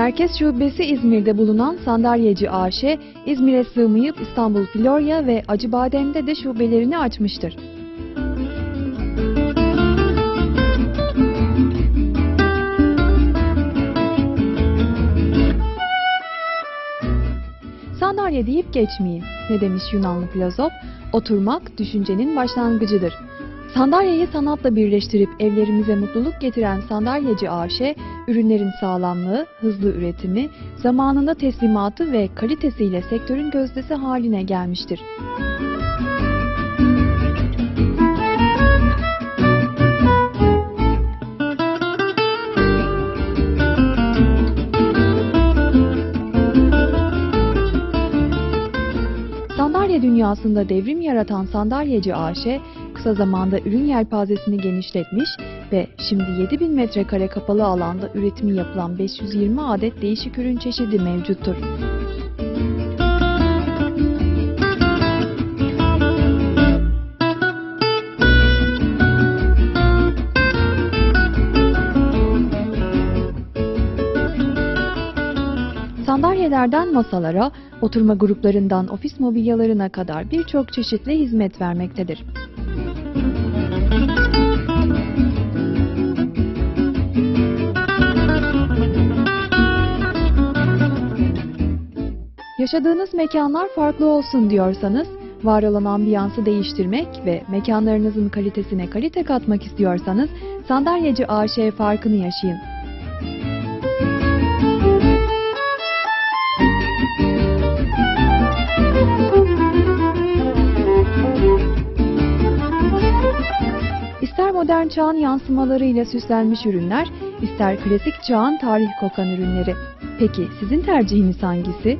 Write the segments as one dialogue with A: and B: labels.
A: Merkez Şubesi İzmir'de bulunan Sandalyeci AŞ, İzmir'e sığmayıp İstanbul Florya ve Acıbadem'de de şubelerini açmıştır. Sandalye deyip geçmeyin. Ne demiş Yunanlı filozof? Oturmak düşüncenin başlangıcıdır. Sandalyeyi sanatla birleştirip evlerimize mutluluk getiren sandalyeci AŞ, ürünlerin sağlamlığı, hızlı üretimi, zamanında teslimatı ve kalitesiyle sektörün gözdesi haline gelmiştir. Sandalye dünyasında devrim yaratan Sandalyeci AŞ, kısa zamanda ürün yelpazesini genişletmiş ve şimdi 7000 metrekare kapalı alanda üretimi yapılan 520 adet değişik ürün çeşidi mevcuttur. Sandalyelerden masalara, oturma gruplarından ofis mobilyalarına kadar birçok çeşitli hizmet vermektedir. Yaşadığınız mekanlar farklı olsun diyorsanız, var olan ambiyansı değiştirmek ve mekanlarınızın kalitesine kalite katmak istiyorsanız, Sandalyeci AŞ farkını yaşayın. İster modern çağın yansımalarıyla süslenmiş ürünler, ister klasik çağın tarih kokan ürünleri. Peki sizin tercihiniz hangisi?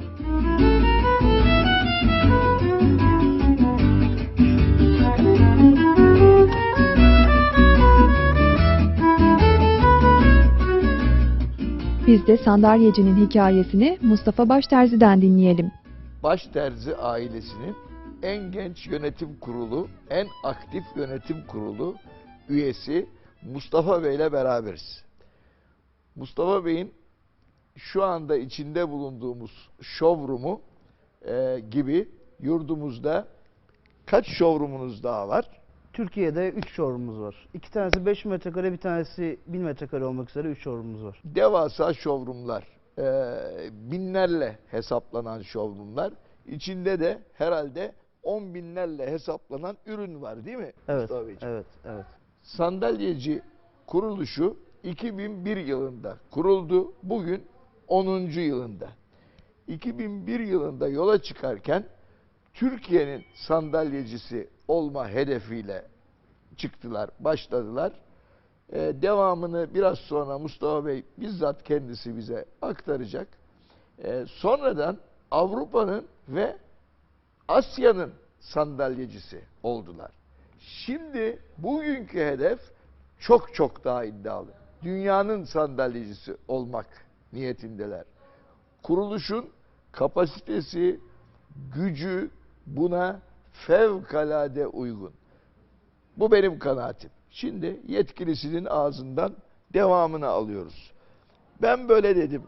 A: Biz de sandalyecinin hikayesini Mustafa Başterzi'den dinleyelim.
B: Başterzi ailesinin en genç yönetim kurulu, en aktif yönetim kurulu üyesi Mustafa Bey ile beraberiz. Mustafa Bey'in şu anda içinde bulunduğumuz showroom'u e, gibi yurdumuzda kaç showroom'unuz daha var?
C: Türkiye'de 3 showroom'umuz var. İki tanesi 5 metrekare, bir tanesi 1000 metrekare olmak üzere 3 showroom'umuz var.
B: Devasa showroom'lar, e, binlerle hesaplanan showroom'lar. İçinde de herhalde on binlerle hesaplanan ürün var değil mi
C: Evet, evet, evet.
B: Sandalyeci kuruluşu 2001 yılında kuruldu. Bugün 10. yılında. 2001 yılında yola çıkarken Türkiye'nin sandalyecisi olma hedefiyle çıktılar, başladılar. Ee, devamını biraz sonra Mustafa Bey bizzat kendisi bize aktaracak. Ee, sonradan Avrupa'nın ve Asya'nın sandalyecisi oldular. Şimdi bugünkü hedef çok çok daha iddialı. Dünyanın sandalyecisi olmak niyetindeler. Kuruluşun kapasitesi, gücü buna fevkalade uygun. Bu benim kanaatim. Şimdi yetkilisinin ağzından devamını alıyoruz. Ben böyle dedim.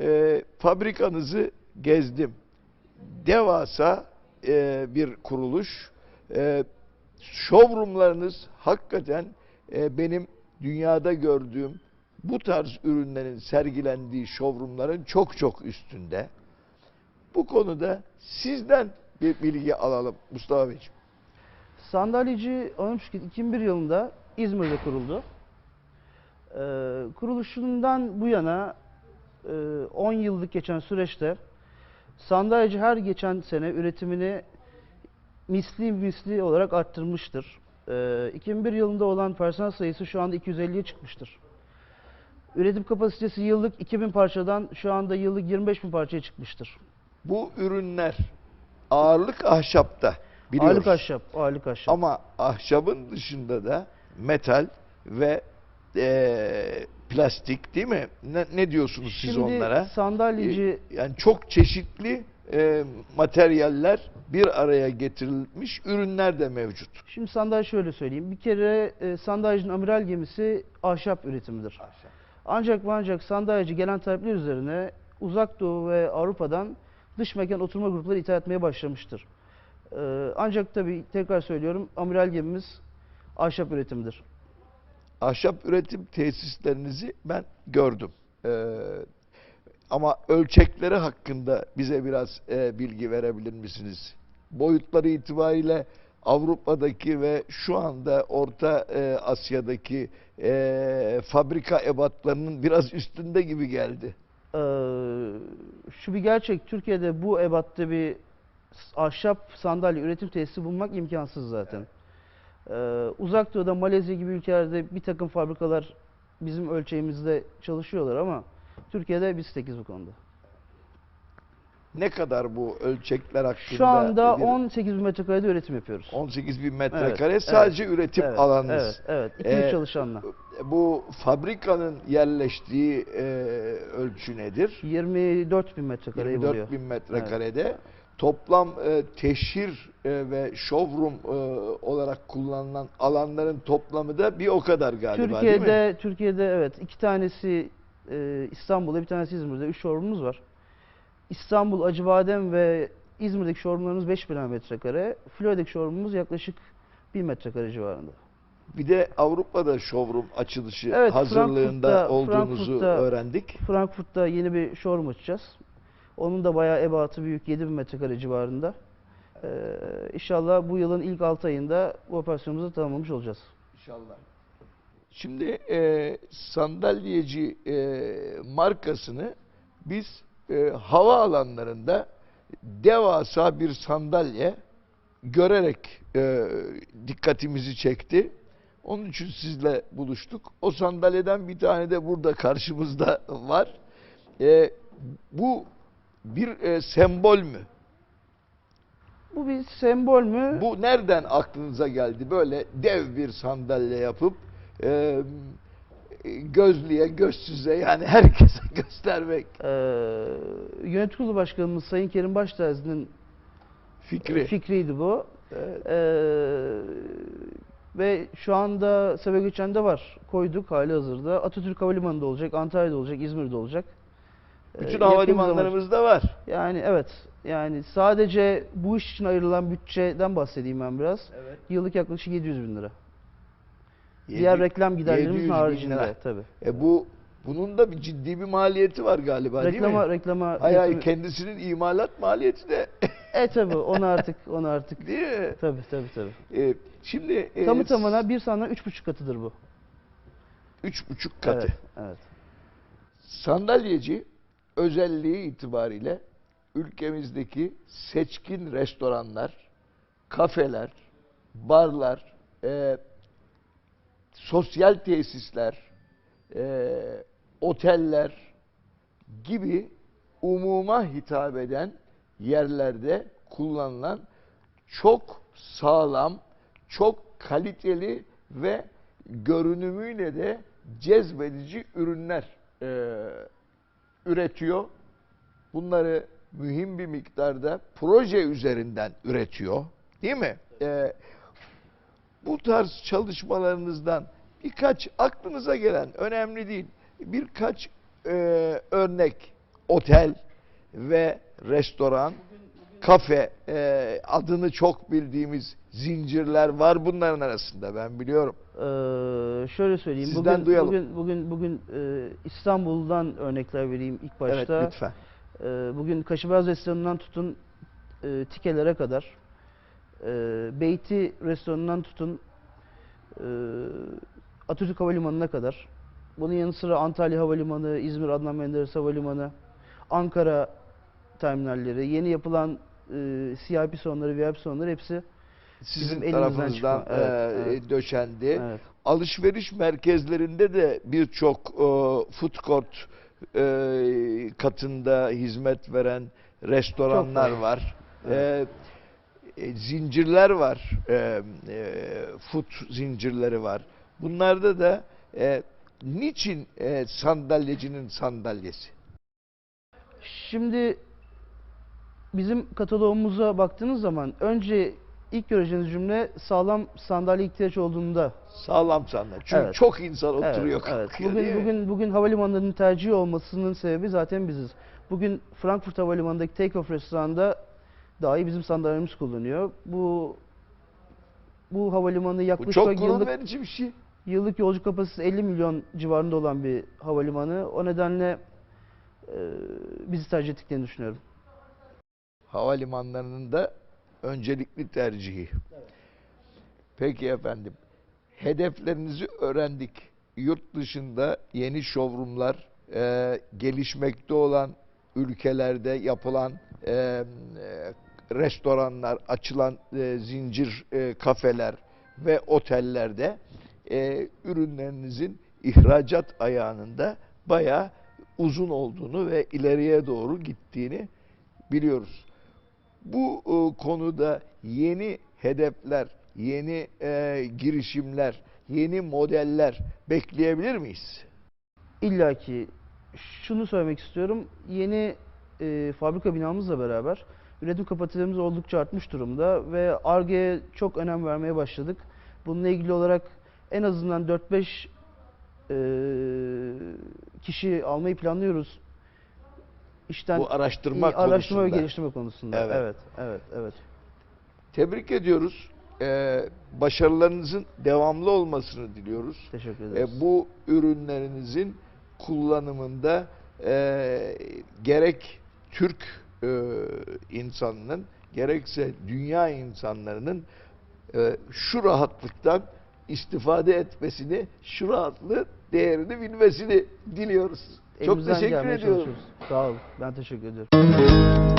B: E, fabrikanızı gezdim. Devasa e, bir kuruluş. E, showroomlarınız hakikaten e, benim dünyada gördüğüm bu tarz ürünlerin sergilendiği showroomların çok çok üstünde. Bu konuda sizden bir bilgi alalım Mustafa Beyciğim.
C: Sandalyeci Anonim Şirketi 2001 yılında İzmir'de kuruldu. Ee, kuruluşundan bu yana e, 10 yıllık geçen süreçte sandalyeci her geçen sene üretimini misli misli olarak arttırmıştır. Ee, 2001 yılında olan personel sayısı şu anda 250'ye çıkmıştır. Üretim kapasitesi yıllık 2000 parçadan şu anda yıllık 25 bin parçaya çıkmıştır.
B: Bu ürünler ağırlık ahşapta biliyoruz.
C: Ağırlık ahşap, ağırlık ahşap.
B: Ama ahşabın dışında da metal ve eee, plastik değil mi? Ne, ne diyorsunuz siz
C: Şimdi
B: onlara?
C: sandalyeci
B: Ee, Yani çok çeşitli eee, materyaller bir araya getirilmiş ürünler de mevcut.
C: Şimdi sandalye şöyle söyleyeyim. Bir kere e, sandalyecinin amiral gemisi ahşap üretimidir. Ancak ve ancak sandalyeci gelen talepler üzerine Uzak Doğu ve Avrupa'dan dış mekan oturma grupları ithal etmeye başlamıştır. Ee, ancak tabii tekrar söylüyorum amiral gemimiz ahşap üretimidir.
B: Ahşap üretim tesislerinizi ben gördüm. Ee, ama ölçekleri hakkında bize biraz e, bilgi verebilir misiniz? Boyutları itibariyle Avrupa'daki ve şu anda Orta e, Asya'daki e, fabrika ebatlarının biraz üstünde gibi geldi.
C: Ee, şu bir gerçek, Türkiye'de bu ebatta bir ahşap sandalye üretim tesisi bulmak imkansız zaten. Ee, Uzak Doğu'da, Malezya gibi ülkelerde bir takım fabrikalar bizim ölçeğimizde çalışıyorlar ama Türkiye'de biz tekiz bu konuda.
B: Ne kadar bu ölçekler hakkında?
C: Şu anda
B: bir-
C: 18 bin metrekarede üretim yapıyoruz.
B: 18 bin
C: Evet,
B: metrekare
C: evet,
B: sadece üretim
C: evet,
B: alanınız.
C: Evet, evet. 200
B: Ee,
C: çalışanla.
B: Bu fabrikanın yerleştiği e, ölçü nedir?
C: 24 bin metrekareyi buluyor.
B: 24 bin metrekarede. Toplam e, teşhir e, ve showroom e, olarak kullanılan alanların toplamı da bir o kadar galiba değil mi?
C: Türkiye'de Türkiye'de evet iki tanesi e, İstanbul'da bir tanesi İzmir'de üç showroom'umuz var. İstanbul, Acıbadem ve İzmir'deki showroomlarımız 5000 metrekare. Florya'daki showroomumuz yaklaşık 1000 metrekare civarında.
B: Bir de Avrupa'da showroom açılışı
C: Evet,
B: hazırlığında
C: Frankfurt'ta-
B: olduğunuzu
C: Frankfurt'ta-
B: öğrendik.
C: Frankfurt'ta yeni bir showroom açacağız. Onun da bayağı ebatı büyük 7000 metrekare civarında. Ee, inşallah bu yılın ilk 6 ayında bu operasyonumuzu tamamlamış olacağız.
B: İnşallah. Şimdi e, sandalyeci e, markasını biz e, hava alanlarında devasa bir sandalye görerek e, dikkatimizi çekti. Onun için sizle buluştuk. O sandalyeden bir tane de burada karşımızda var. E, bu bir e, sembol mü?
C: Bu bir sembol mü?
B: Bu nereden aklınıza geldi? Böyle dev bir sandalye yapıp e, gözlüye, gözsüze yani herkese göstermek
C: Ee, yönetim kurulu başkanımız Sayın Kerim Baştazi'nin
B: fikri.
C: fikriydi bu.
B: Evet.
C: Ee, ve şu anda Sabiha Gökçen'de var. Koyduk hali hazırda. Atatürk Havalimanı'nda olacak, Antalya'da olacak, İzmir'de olacak. Ee,
B: Bütün
C: bir
B: havalimanlarımızda var.
C: Yani evet. Yani sadece bu iş için ayrılan bütçeden bahsedeyim ben biraz.
B: Evet.
C: Yıllık yaklaşık 700 bin lira. Diğer reklam
B: 700
C: giderlerimizin
B: bin
C: haricinde tabii.
B: E bu bunun da bir ciddi bir maliyeti var galiba değil
C: Reklama
B: mi?
C: reklama
B: Hayır hayır kendisinin imalat maliyeti de
C: E tabii onu artık onu artık
B: değil mi?
C: tabii tabii tabii.
B: E, şimdi e,
C: Tamı tamına bir sandalye üç buçuk katıdır bu.
B: üç buçuk katı.
C: Evet, evet.
B: Sandalyeci özelliği itibariyle ülkemizdeki seçkin restoranlar, kafeler, barlar, e, sosyal tesisler, e, oteller gibi umuma hitap eden yerlerde kullanılan çok sağlam, çok kaliteli ve görünümüyle de cezbedici ürünler e, üretiyor. Bunları mühim bir miktarda proje üzerinden üretiyor. Değil mi? E, bu tarz çalışmalarınızdan birkaç aklınıza gelen önemli değil birkaç e, örnek otel ve restoran kafe e, adını çok bildiğimiz zincirler var bunların arasında ben biliyorum.
C: Ee, şöyle söyleyeyim.
B: Sizden
C: bugün,
B: duyalım.
C: Bugün bugün bugün e, İstanbul'dan örnekler vereyim ilk başta.
B: Evet lütfen.
C: Ee, bugün Kaşıbaz restoranından tutun e, tikelere kadar, e, Beyti restoranından tutun e, Atatürk Havalimanı'na kadar. Bunun yanı sıra Antalya Havalimanı, İzmir Adnan Menderes Havalimanı, Ankara terminalleri, yeni yapılan e, CIP sonları, VIP sonları hepsi
B: Sizin tarafınızdan
C: evet,
B: e,
C: evet.
B: döşendi.
C: evet.
B: Alışveriş merkezlerinde de birçok e, food court e, katında hizmet veren restoranlar
C: Çok
B: var. E, e, zincirler var. E, e, food zincirleri var. Bunlarda da e, niçin e, sandalyecinin sandalyesi?
C: Şimdi bizim kataloğumuza baktığınız zaman önce ilk göreceğiniz cümle sağlam sandalye ihtiyaç olduğunda.
B: Sağlam sandalye. Çünkü
C: Evet.
B: çok insan
C: Evet,
B: oturuyor.
C: evet.
B: kalkıyor,
C: Bugün bugün bugün havalimanlarının tercih olmasının sebebi zaten biziz. Bugün Frankfurt Havalimanı'ndaki Take-off restoranda dahi bizim sandalyemiz kullanıyor. Bu bu havalimanı
B: Bu
C: yaklaşık
B: çok gurur
C: yıllık
B: verici bir şey.
C: Yıllık yolcu kapasitesi 50 milyon civarında olan bir havalimanı. O nedenle e, bizi tercih ettiklerini düşünüyorum.
B: Havalimanlarının da öncelikli tercihi. Peki efendim. Hedeflerinizi öğrendik. Yurt dışında yeni showroomlar, e, gelişmekte olan ülkelerde yapılan e, e, restoranlar, açılan e, zincir e, kafeler ve otellerde e, ürünlerinizin ihracat ayağının da bayağı uzun olduğunu ve ileriye doğru gittiğini biliyoruz. Bu e, konuda yeni hedefler, yeni e, girişimler, yeni modeller bekleyebilir miyiz?
C: İlla ki şunu söylemek istiyorum. Yeni e, fabrika binamızla beraber üretim kapasitelerimiz oldukça artmış durumda ve ARGE'ye çok önem vermeye başladık. Bununla ilgili olarak en azından 4-5 e, kişi almayı planlıyoruz. İşten
B: Bu araştırma
C: İyi, araştırma ve
B: konusunda.
C: geliştirme konusunda.
B: Evet.
C: Evet, evet, evet.
B: Tebrik ediyoruz. E, başarılarınızın devamlı olmasını diliyoruz.
C: Teşekkür
B: E,
C: ederiz.
B: bu ürünlerinizin kullanımında e, gerek Türk e, insanının gerekse dünya insanlarının e, şu rahatlıktan istifade etmesini, şu rahatlığı değerini bilmesini diliyoruz. Çok
C: Elimizden
B: teşekkür
C: gelmeye
B: ediyorum.
C: çalışıyoruz. Sağ olun. Ben teşekkür ediyorum.